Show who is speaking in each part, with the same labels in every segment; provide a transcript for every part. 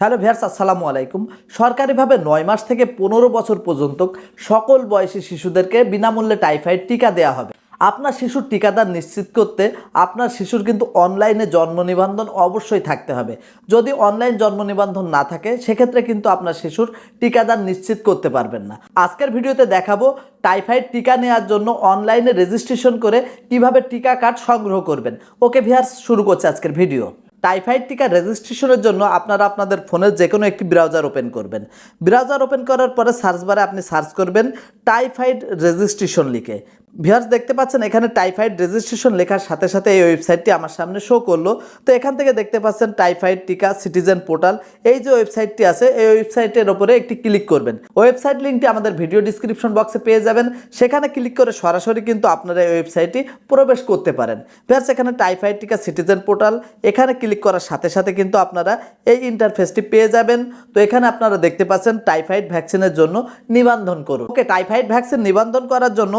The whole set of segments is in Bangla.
Speaker 1: হ্যালো ভিয়ার্স, আসসালামু আলাইকুম। সরকারিভাবে নয় মাস থেকে পনেরো বছর পর্যন্ত সকল বয়সী শিশুদেরকে বিনামূল্যে টাইফয়েড টিকা দেওয়া হবে। আপনার শিশুর টিকাদান নিশ্চিত করতে আপনার শিশুর কিন্তু অনলাইনে জন্ম নিবন্ধন অবশ্যই থাকতে হবে। যদি অনলাইন জন্ম নিবন্ধন না থাকে, সেক্ষেত্রে কিন্তু আপনার শিশুর টিকাদান নিশ্চিত করতে পারবেন না। আজকের ভিডিওতে দেখাবো টাইফয়েড টিকা নেওয়ার জন্য অনলাইনে রেজিস্ট্রেশন করে কীভাবে টিকা কার্ড সংগ্রহ করবেন। ওকে ভিয়ার্স, শুরু করছে আজকের ভিডিও। টাইফয়েড টিকা রেজিস্ট্রেশনের জন্য আপনারা আপনাদের ফোনের যে কোনো একটি ব্রাউজার ওপেন করবেন। ব্রাউজার ওপেন করার পরে সার্চ বারে আপনি সার্চ করবেন টাইফাইড রেজিস্ট্রেশন লিখে। ভিউয়ার্স দেখতে পাচ্ছেন, এখানে টাইফয়েড রেজিস্ট্রেশন লেখার সাথে সাথে এই ওয়েবসাইটটি আমার সামনে শো করল। তো এখান থেকে দেখতে পাচ্ছেন টাইফয়েড টিকা সিটিজেন পোর্টাল এই যে ওয়েবসাইটটি আছে, এই ওয়েবসাইটের ওপরে একটি ক্লিক করবেন। ওয়েবসাইট লিঙ্কটি আমাদের ভিডিও ডিসক্রিপশন বক্সে পেয়ে যাবেন। সেখানে ক্লিক করে সরাসরি কিন্তু আপনারা এই ওয়েবসাইটটি প্রবেশ করতে পারেন। ভিউয়ার্স এখানে টাইফয়েড টিকা সিটিজেন পোর্টাল এখানে ক্লিক করার সাথে সাথে কিন্তু আপনারা এই ইন্টারফেসটি পেয়ে যাবেন। তো এখানে আপনারা দেখতে পাচ্ছেন টাইফয়েড ভ্যাকসিনের জন্য নিবন্ধন করুন। ওকে টাইফয়েড ভ্যাকসিন নিবন্ধন করার জন্য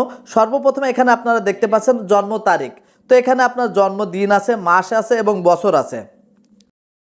Speaker 1: সর্বপ্রথমে এখানে আপনারা দেখতে পাচ্ছেন জন্ম তারিখ। তো এখানে আপনার জন্মদিন আছে, মাস আছে এবং বছর আছে।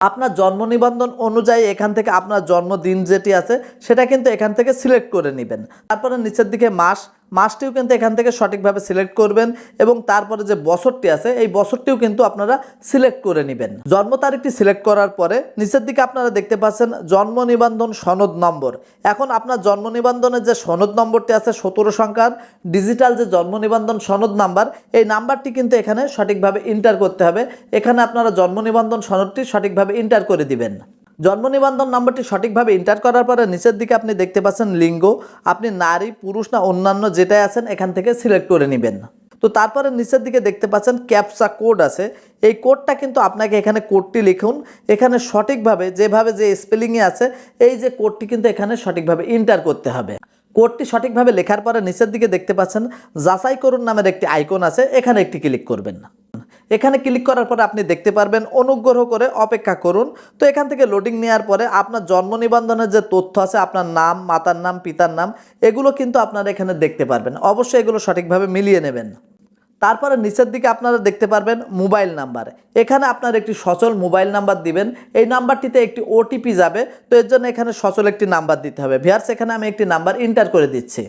Speaker 1: আপনার জন্ম নিবন্ধন অনুযায়ী এখান থেকে আপনার জন্মদিন যেটি আছে, সেটা কিন্তু এখান থেকে সিলেক্ট করে নেবেন। তারপরে নিচের দিকে মাস মাসটিও কিন্তু এখান থেকে সঠিকভাবে সিলেক্ট করবেন এবং তারপরে যে বছরটি আছে, এই বছরটিও কিন্তু আপনারা সিলেক্ট করে নেবেন। জন্ম তারিখটি সিলেক্ট করার পরে নিচের দিকে আপনারা দেখতে পাচ্ছেন জন্ম নিবন্ধন সনদ নম্বর। এখন আপনার জন্ম নিবন্ধনের যে সনদ নম্বরটি আছে, সতেরো সংখ্যার ডিজিটাল যে জন্ম নিবন্ধন সনদ নাম্বার, এই নাম্বারটি কিন্তু এখানে সঠিকভাবে ইন্টার করতে হবে। এখানে আপনারা জন্ম নিবন্ধন সনদটি সঠিকভাবে ইন্টার করে দিবেন। জন্ম নিবন্ধন নম্বরটি সঠিকভাবে এন্টার করার পরে নিচের দিকে আপনি দেখতে পাচ্ছেন লিঙ্গ। আপনি নারী, পুরুষ না অন্যান্য যেটাই আছেন, এখান থেকে সিলেক্ট করে নেবেন। তো তারপরে নিচের দিকে দেখতে পাচ্ছেন ক্যাপসা কোড আছে। এই কোডটা কিন্তু আপনাকে এখানে কোডটি লিখুন। এখানে সঠিকভাবে যেভাবে যে স্পেলিংয়ে আছে, এই যে কোডটি কিন্তু এখানে সঠিকভাবে এন্টার করতে হবে। কোডটি সঠিকভাবে লেখার পরে নিচের দিকে দেখতে পাচ্ছেন যাচাই করুন নামের একটি আইকন আছে, এখানে একটি ক্লিক করবেন। এখানে ক্লিক করার পরে আপনি দেখতে পারবেন অনুগ্রহ করে অপেক্ষা করুন। তো এখান থেকে লোডিং নেওয়ার পরে আপনার জন্ম নিবন্ধনের যে তথ্য আছে, আপনার নাম, মাতার নাম, পিতার নাম, এগুলো কিন্তু আপনারা এখানে দেখতে পারবেন। অবশ্যই এগুলো সঠিকভাবে মিলিয়ে নেবেন। তারপরে নিচের দিকে আপনারা দেখতে পারবেন মোবাইল নাম্বার। এখানে আপনার একটি সচল মোবাইল নাম্বার দিবেন। এই নাম্বারটিতে একটি ওটিপি যাবে। তো এর জন্য এখানে সচল একটি নাম্বার দিতে হবে। ভিয়ার্স, এখানে আমি একটি নাম্বার এন্টার করে দিচ্ছি।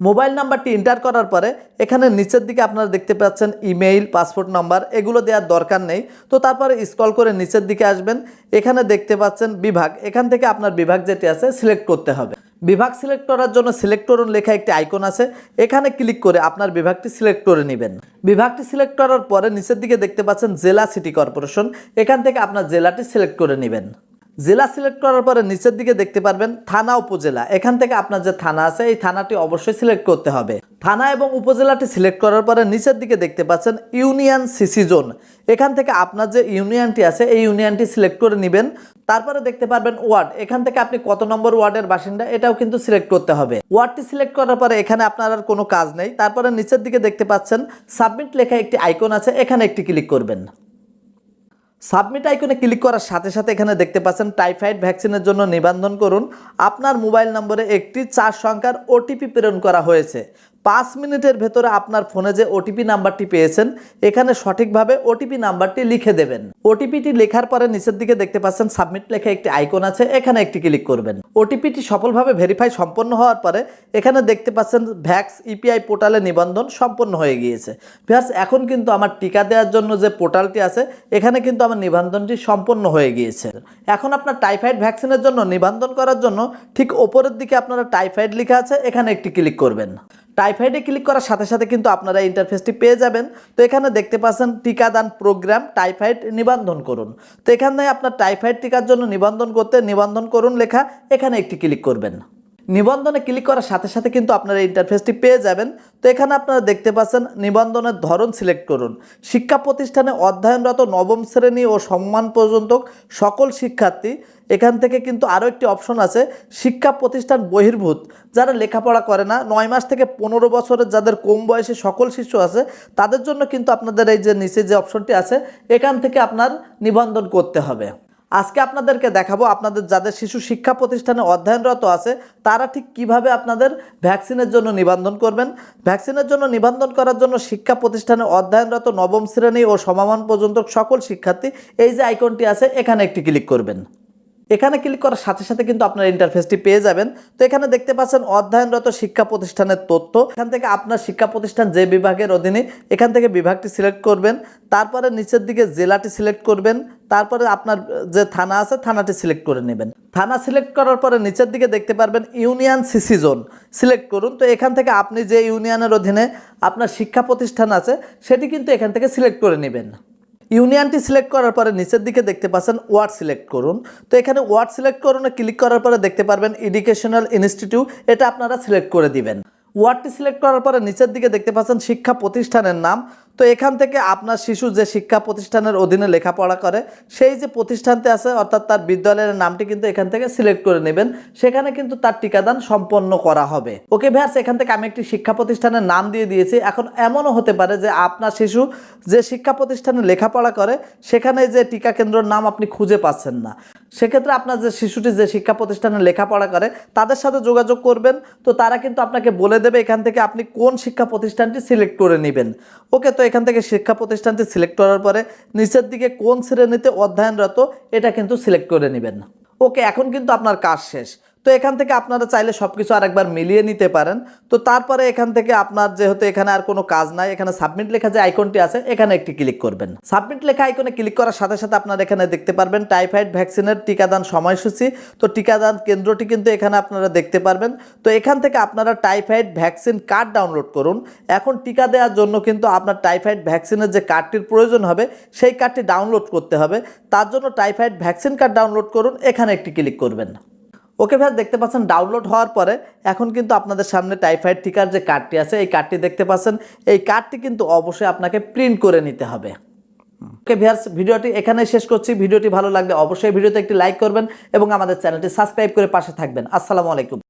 Speaker 1: মোবাইল নাম্বারটি এন্টার করার পরে এখানে নিচের দিকে আপনারা দেখতে পাচ্ছেন ইমেইল, পাসপোর্ট নাম্বার, এগুলো দেওয়ার দরকার নেই। তো তারপরে স্ক্রল করে নিচের দিকে আসবেন। এখানে দেখতে পাচ্ছেন বিভাগ। এখান থেকে আপনার বিভাগ যেটি আছে, সিলেক্ট করতে হবে। বিভাগ সিলেক্ট করার জন্য সিলেক্ট করুন লেখা একটি আইকন আছে। এখানে ক্লিক করে আপনার বিভাগটি সিলেক্ট করে নেবেন। বিভাগটি সিলেক্ট করার পরে নিচের দিকে দেখতে পাচ্ছেন জেলা সিটি কর্পোরেশন। এখান থেকে আপনার জেলাটি সিলেক্ট করে নেবেন। জেলা সিলেক্ট করার পরে নিচের দিকে দেখতে পারবেন থানা উপজেলা। এখান থেকে আপনার যে থানা আছে, এই থানাটি অবশ্যই সিলেক্ট করতে হবে। থানা এবং উপজেলাটি সিলেক্ট করার পরে নিচের দিকে দেখতে পাচ্ছেন ইউনিয়ন সিসি জোন। এখান থেকে আপনার যে ইউনিয়নটি আছে, এই ইউনিয়নটি সিলেক্ট করে নেবেন। তারপরে দেখতে পারবেন ওয়ার্ড। এখান থেকে আপনি কত নম্বর ওয়ার্ডের বাসিন্দা, এটাও কিন্তু সিলেক্ট করতে হবে। ওয়ার্ডটি সিলেক্ট করার পরে এখানে আপনার আর কোনো কাজ নেই। তারপরে নিচের দিকে দেখতে পাচ্ছেন, সাবমিট লেখা একটি আইকন আছে, এখানে একটি ক্লিক করবেন। সাবমিট আইকনে ক্লিক করার সাথে সাথে এখানে দেখতে পাচ্ছেন টাইফয়েড ভ্যাকসিনের জন্য নিবন্ধন করুন। আপনার মোবাইল নম্বরে একটি চার সংখ্যার ওটিপি প্রেরণ করা হয়েছে। পাঁচ মিনিটের ভেতরে আপনার ফোনে যে ওটিপি নাম্বারটি পেয়েছেন, এখানে সঠিকভাবে ওটিপি নাম্বারটি লিখে দেবেন। ওটিপিটি লেখার পরে নিচের দিকে দেখতে পাচ্ছেন, সাবমিট লেখা একটি আইকন আছে, এখানে একটি ক্লিক করবেন। ওটিপিটি সফলভাবে ভেরিফাই সম্পন্ন হওয়ার পরে, এখানে দেখতে পাচ্ছেন, ভ্যাক্স ইপিআই পোর্টালে নিবন্ধন সম্পন্ন হয়ে গিয়েছে। ভ্যাস এখন কিন্তু আমার টিকা দেওয়ার জন্য যে পোর্টালটি আছে, এখানে কিন্তু আমার নিবন্ধনটি সম্পন্ন হয়ে গিয়েছে। এখন আপনার টাইফয়েড ভ্যাকসিনের জন্য নিবন্ধন করার জন্য ঠিক ওপরের দিকে আপনারা টাইফয়েড লেখা আছে, এখানে একটি ক্লিক করবেন। টাইফয়েডে ক্লিক করার সাথে সাথে কিন্তু আপনারা ইন্টারফেসটি পেয়ে যাবেন। তো এখানে দেখতে পাচ্ছেন টিকাদান প্রোগ্রাম টাইফয়েড নিবন্ধন করুন। তো এখানে আপনার টাইফয়েড টিকার জন্য নিবন্ধন করতে নিবন্ধন করুন লেখা এখানে একটি ক্লিক করবেন। নিবন্ধনে ক্লিক করার সাথে সাথে কিন্তু আপনারা ইন্টারফেসটি পেয়ে যাবেন। তো এখানে আপনারা দেখতে পাচ্ছেন, নিবন্ধনের ধরন সিলেক্ট করুন। শিক্ষা প্রতিষ্ঠানে অধ্যয়নরত নবম শ্রেণি ও সম্মান পর্যন্ত সকল শিক্ষার্থী, এখান থেকে কিন্তু আরও একটি অপশন আছে, শিক্ষা প্রতিষ্ঠান বহির্ভূত, যারা লেখাপড়া করে না। নয় মাস থেকে পনেরো বছরের যাদের কম বয়সী সকল শিশু আছে, তাদের জন্য কিন্তু আপনাদের এই যে নিচে যে অপশনটি আছে, এখান থেকে আপনার নিবন্ধন করতে হবে। আজকে আপনাদেরকে দেখাবো আপনাদের যাদের শিশু শিক্ষা প্রতিষ্ঠানে অধ্যয়নরত আছে, তারা ঠিক কীভাবে আপনাদের ভ্যাকসিনের জন্য নিবন্ধন করবেন। ভ্যাকসিনের জন্য নিবন্ধন করার জন্য শিক্ষা প্রতিষ্ঠানে অধ্যয়নরত নবম শ্রেণি ও সমমান পর্যন্ত সকল শিক্ষার্থী এই যে আইকনটি আছে, এখানে একটি ক্লিক করবেন। এখানে ক্লিক করার সাথে সাথে কিন্তু আপনার ইন্টারফেসটি পেয়ে যাবেন। তো এখানে দেখতে পাচ্ছেন অধ্যয়নরত শিক্ষা প্রতিষ্ঠানের তথ্য। এখান থেকে আপনার শিক্ষা প্রতিষ্ঠান যে বিভাগের অধীনে, এখান থেকে বিভাগটি সিলেক্ট করবেন। তারপরে নিচের দিকে জেলাটি সিলেক্ট করবেন। তারপরে আপনার যে থানা আছে, থানাটি সিলেক্ট করে নেবেন। থানা সিলেক্ট করার পরে নিচের দিকে দেখতে পারবেন ইউনিয়ন সিসি জোন সিলেক্ট করুন। তো এখান থেকে আপনি যে ইউনিয়নের অধীনে আপনার শিক্ষা প্রতিষ্ঠান আছে, সেটি কিন্তু এখান থেকে সিলেক্ট করে নেবেন। ইউনিয়নটি সিলেক্ট করার পরে নিচের দিকে দেখতে পাচ্ছেন ওয়ার্ড সিলেক্ট করুন। তো এখানে ওয়ার্ড সিলেক্ট করুন, ক্লিক করার পরে দেখতে পারবেন এডুকেশনাল ইনস্টিটিউট এটা আপনারা সিলেক্ট করে দিবেন। ওয়ার্ডটি সিলেক্ট করার পরে নিচের দিকে দেখতে পাচ্ছেন শিক্ষা প্রতিষ্ঠানের নাম। তো এখান থেকে আপনার শিশু যে শিক্ষা প্রতিষ্ঠানের অধীনে লেখাপড়া করে, সেই যে প্রতিষ্ঠানতে আছে, অর্থাৎ তার বিদ্যালয়ের নামটি কিন্তু এখান থেকে সিলেক্ট করে নেবেন। সেখানে কিন্তু তার টিকাদান সম্পন্ন করা হবে। ওকে ভ্যাস, এখান থেকে আমি একটি শিক্ষা প্রতিষ্ঠানের নাম দিয়ে দিয়েছি। এখন এমনও হতে পারে যে আপনার শিশু যে শিক্ষা প্রতিষ্ঠানে লেখাপড়া করে, সেখানে যে টিকা কেন্দ্রের নাম আপনি খুঁজে পাচ্ছেন না। সেক্ষেত্রে আপনার যে শিশুটি যে শিক্ষা প্রতিষ্ঠানে লেখাপড়া করে, তাদের সাথে যোগাযোগ করবেন। তো তারা কিন্তু আপনাকে বলে দেবে এখান থেকে আপনি কোন শিক্ষা প্রতিষ্ঠানটি সিলেক্ট করে নেবেন। ওকে এখান থেকে শিক্ষা প্রতিষ্ঠানটি সিলেক্ট করার পরে নিচের দিকে কোন শ্রেণীতে অধ্যয়নরত, এটা কিন্তু সিলেক্ট করে নেবেন ওকে এখন কিন্তু আপনার কাজ শেষ। তো এখান থেকে আপনারা চাইলে সব কিছু আরেকবার মিলিয়ে নিতে পারেন। তো তারপরে এখান থেকে আপনার যেহেতু এখানে আর কোনো কাজ নাই, এখানে সাবমিট লেখা যে আইকনটি আছে, এখানে একটি ক্লিক করবেন। সাবমিট লেখা আইকনে ক্লিক করার সাথে সাথে আপনারা এখানে দেখতে পারবেন টাইফয়েড ভ্যাকসিনের টিকাদান সময়সূচি। তো টিকাদান কেন্দ্রটি কিন্তু এখানে আপনারা দেখতে পারবেন। তো এখান থেকে আপনারা টাইফয়েড ভ্যাকসিন কার্ড ডাউনলোড করুন। এখন টিকা দেওয়ার জন্য কিন্তু আপনার টাইফয়েড ভ্যাকসিনের যে কার্ডটির প্রয়োজন হবে, সেই কার্ডটি ডাউনলোড করতে হবে। তার জন্য টাইফয়েড ভ্যাকসিন কার্ড ডাউনলোড করুন, এখানে একটি ক্লিক করবেন। ওকে ভাই দেখতে পাচ্ছেন ডাউনলোড হওয়ার পরে এখন কিন্তু আপনাদের সামনে টাইফাইড টিকার যে কার্ডটি আছে, এই কার্ডটি দেখতে পাচ্ছেন। এই কার্ডটি কিন্তু অবশ্যই আপনাকে প্রিন্ট করে নিতে হবে। ওকে ভিয়ার্স ভিডিওটি এখানেই শেষ করছি। ভিডিওটি ভালো লাগলে অবশ্যই ভিডিওতে একটি লাইক করবেন এবং আমাদের চ্যানেলটি সাবস্ক্রাইব করে পাশে থাকবেন। আসসালামু আলাইকুম।